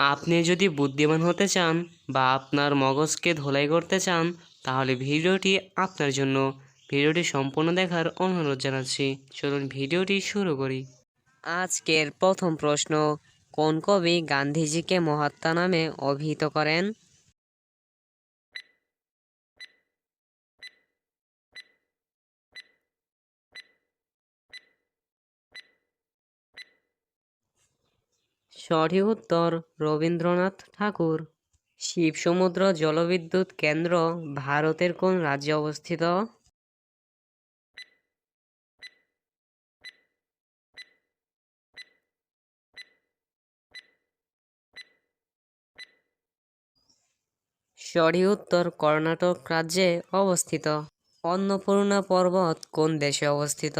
আপনি যদি বুদ্ধিমান হতে চান বা আপনার মগজকে ধোলাই করতে চান, তাহলে ভিডিওটি আপনার জন্য। ভিডিওটি সম্পূর্ণ দেখার অনুরোধ জানাচ্ছি। চলুন ভিডিওটি শুরু করি। আজকের প্রথম প্রশ্ন, কোন কবি গান্ধীজিকে মহাত্মা নামে অভিহিত করেন? সঠিক উত্তর রবীন্দ্রনাথ ঠাকুর। শিব সমুদ্র জলবিদ্যুৎ কেন্দ্র ভারতের কোন রাজ্যে অবস্থিত? সঠিক উত্তর কর্ণাটক রাজ্যে অবস্থিত। অন্নপূর্ণা পর্বত কোন দেশে অবস্থিত?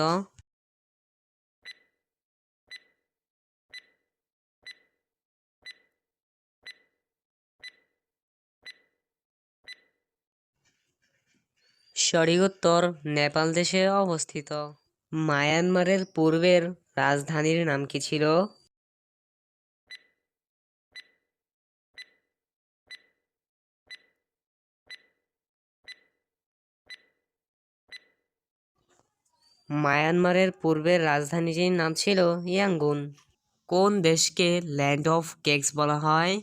সঠিক উত্তর নেপাল দেশে অবস্থিত। মায়ানমারের পূর্বের রাজধানীর নাম কি ছিল? মায়ানমারের পূর্বের রাজধানীটির নাম ছিল ইয়াঙ্গুন। কোন দেশকে ল্যান্ড অফ কেকস বলা হয়?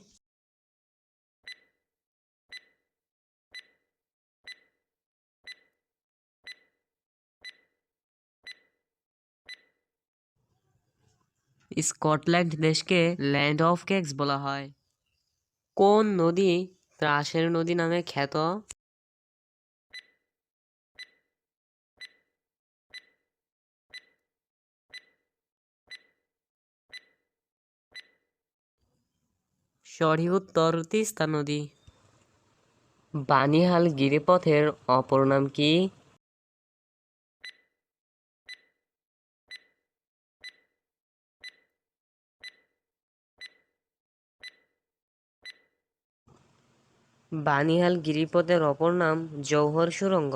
স্কটল্যান্ড দেশকে ল্যান্ড অফ কেকস বলা হয়। কোন নদী ত্রাসের নদী নামে খ্যাত? সঠিক উত্তর তিস্তা নদী। বানিহাল গিরিপথের অপর নাম কি? বানিহাল গিরিপথের অপর নাম জৌহর সুরঙ্গ।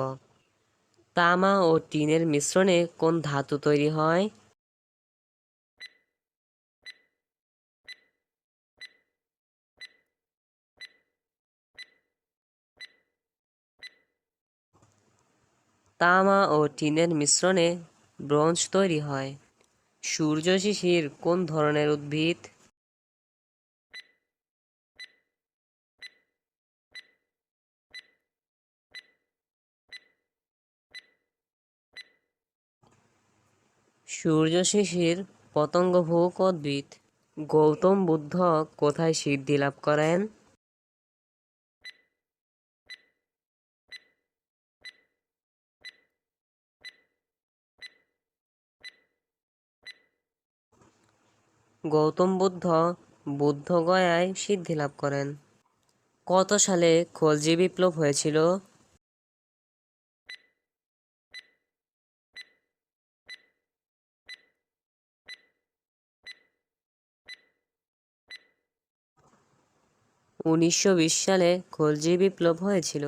তামা ও টিনের মিশ্রণে কোন ধাতু তৈরি হয়? তামা ও টিনের মিশ্রণে ব্রোঞ্জ তৈরি হয়। সূর্য শিশির কোন ধরনের উদ্ভিদ? সূর্য শিশির পতঙ্গভুক উদ্ভিদ গৌতম বুদ্ধ কোথায় সিদ্ধি লাভ করেন? গৌতম বুদ্ধ বুদ্ধগয়ায় সিদ্ধি লাভ করেন। কত সালে খলজি বিপ্লব হয়েছিল? উনিশশো বিশ সালে খলজি বিপ্লব হয়েছিল।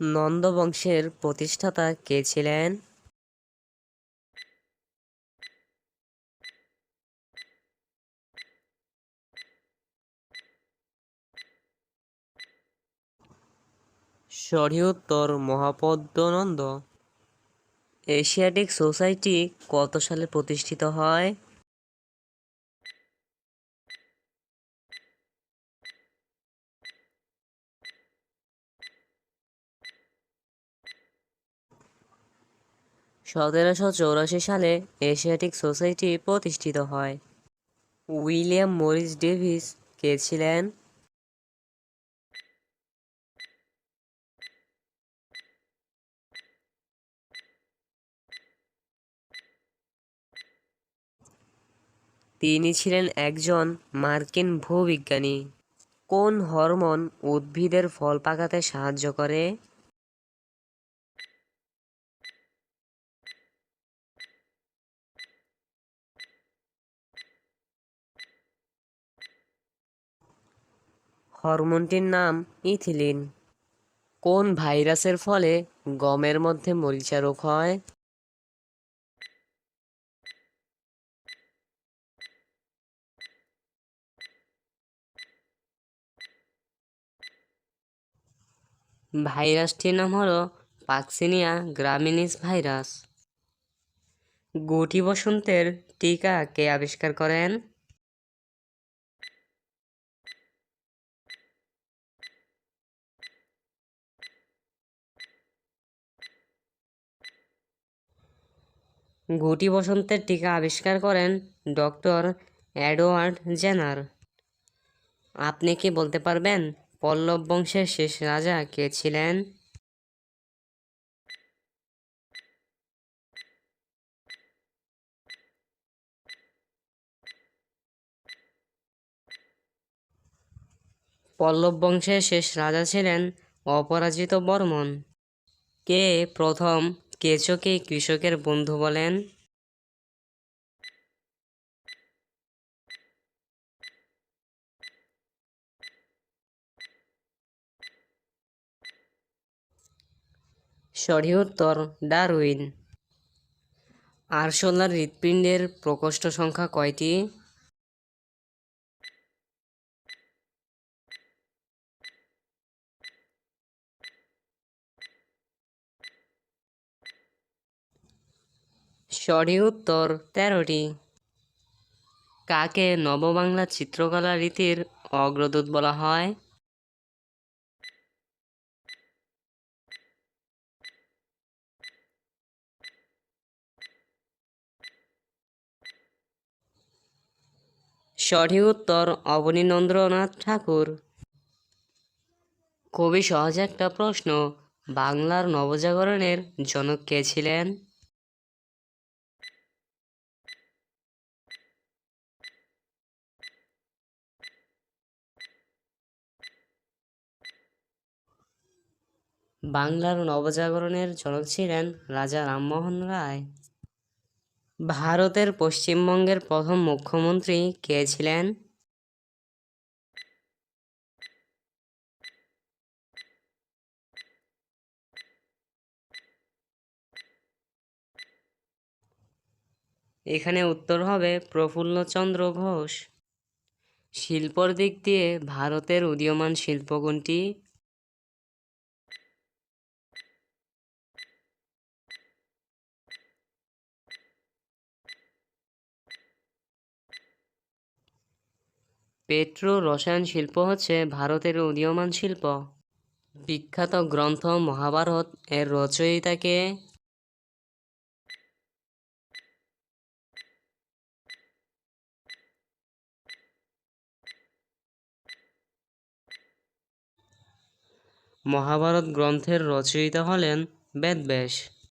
নন্দ বংশের প্রতিষ্ঠাতা কে ছিলেন? উত্তর মহাপদ্মনন্দ। এশিয়াটিক সোসাইটি কত সালে প্রতিষ্ঠিত হয়? সতেরোশো চৌরাশি সালে এশিয়াটিক সোসাইটি প্রতিষ্ঠিত হয়। উইলিয়াম মরিস ডেভিস কে ছিলেন? তিনি ছিলেন একজন মার্কিন ভূবিজ্ঞানী। কোন হরমোন উদ্ভিদের ফল পাকাতে সাহায্য করে? হরমোনটির নাম ইথিলিন। কোন ভাইরাসের ফলে গমের মধ্যে মরিচা রোগ হয়? ভাইরাসটির নাম হলো পাক্সিনিয়া গ্রামিনিস ভাইরাস। গুটি বসন্তের টিকা কে আবিষ্কার করেন? গুটি বসন্তের টিকা আবিষ্কার করেন ডক্টর অ্যাডওয়ার্ড জেনার। আপনি কি বলতে পারবেন পল্লব বংশের শেষ রাজা কে ছিলেন? পল্লব বংশের শেষ রাজা ছিলেন অপরাজিত বর্মন। কে প্রথম কেচোকে কৃষকের বন্ধু বলেন? সঠিক উত্তর ডারউইন। আরশোলার হৃৎপিণ্ডের প্রকোষ্ঠ সংখ্যা কয়টি? সঠিক উত্তর তেরোটি। কাকে নববাংলা চিত্রকলা রীতির অগ্রদূত বলা হয়? সঠিক উত্তর অবনীন্দ্রনাথ ঠাকুর। খুবই সহজ একটা প্রশ্ন, বাংলার নবজাগরণের জনক কে ছিলেন? বাংলার নবজাগরণের জনক ছিলেন রাজা রামমোহন রায়। ভারতের পশ্চিমবঙ্গের প্রথম মুখ্যমন্ত্রী কে ছিলেন? এখানে উত্তর হবে প্রফুল্লচন্দ্র ঘোষ। শিল্পর দিক দিয়ে ভারতের উদীয়মান শিল্প কোনটি পেট্রো রসায়ন শিল্প হচ্ছে ভারতের উদীয়মান শিল্প। বিখ্যাত গ্রন্থ মহাভারত এর রচয়িতাকে মহাভারত গ্রন্থের রচয়িতা হলেন বেদব্যাস।